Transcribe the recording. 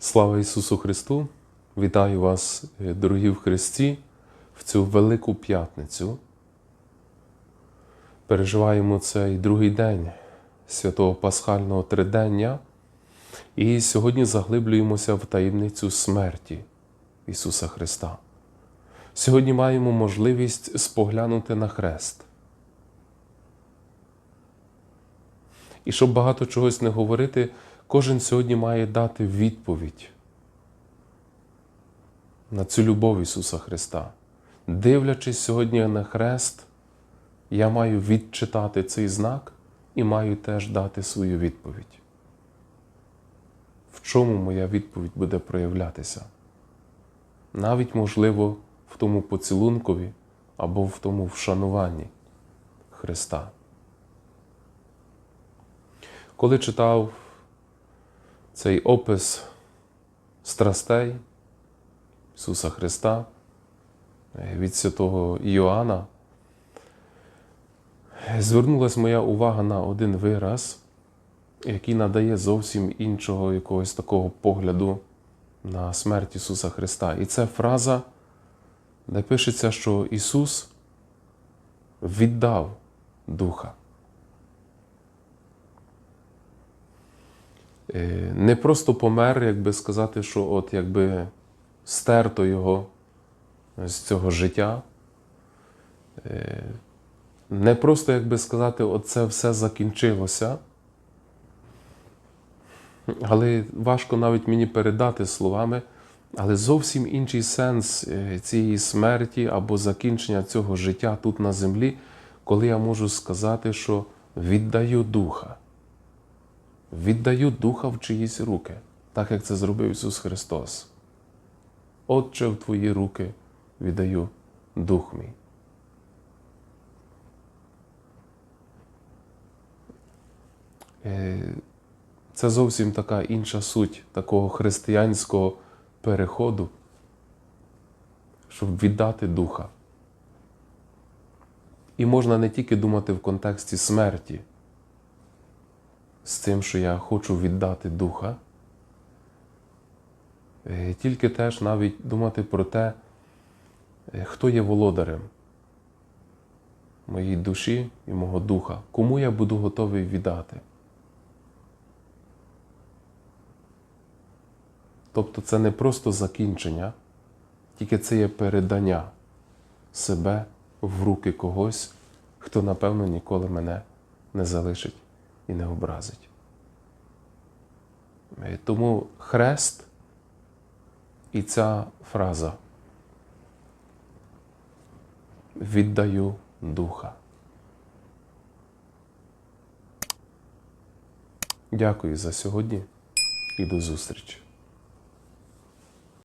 Слава Ісусу Христу! Вітаю вас, е, дорогі в Христі, в цю велику п'ятницю. Переживаємо цей другий день святого Пасхального тридення. І сьогодні заглиблюємося в таємницю смерті Ісуса Христа. Сьогодні маємо можливість споглянути на хрест. І щоб багато чогось не говорити, кожен сьогодні має дати відповідь на цю любов Ісуса Христа. Дивлячись сьогодні на хрест, я маю відчитати цей знак і маю теж дати свою відповідь. В чому моя відповідь буде проявлятися? Навіть, можливо, в тому поцілункові або в тому вшануванні Христа. Коли читав цей опис страстей Ісуса Христа е, від святого Іоанна, звернулась моя увага на один вираз, який надає зовсім іншого якогось такого погляду на смерть Ісуса Христа. І це фраза, де пишеться, що Ісус віддав Духа. Не просто помер, як би сказати, що от якби стерто його з цього життя. Е, Не просто, як би сказати, оце все закінчилося. Але важко навіть мені передати словами, але зовсім інший сенс е, цієї смерті або закінчення цього життя тут на землі, коли я можу сказати, що віддаю духа. Віддаю духа в чиїсь руки, так як це зробив Ісус Христос. Отче, в Твої руки віддаю дух мій. Е, Це зовсім така інша суть такого християнського переходу, щоб віддати духа. І можна не тільки думати в контексті смерті, з тим, що я хочу віддати духа, е, тільки теж навіть думати про те, е, хто є володарем моєї душі і мого духа, кому я буду готовий віддати. Тобто це не просто закінчення, тільки це є передання себе в руки когось, хто, напевно, ніколи мене не залишить і не образить. Е, Тому хрест і ця фраза віддаю духа. Дякую за сьогодні і до зустрічі.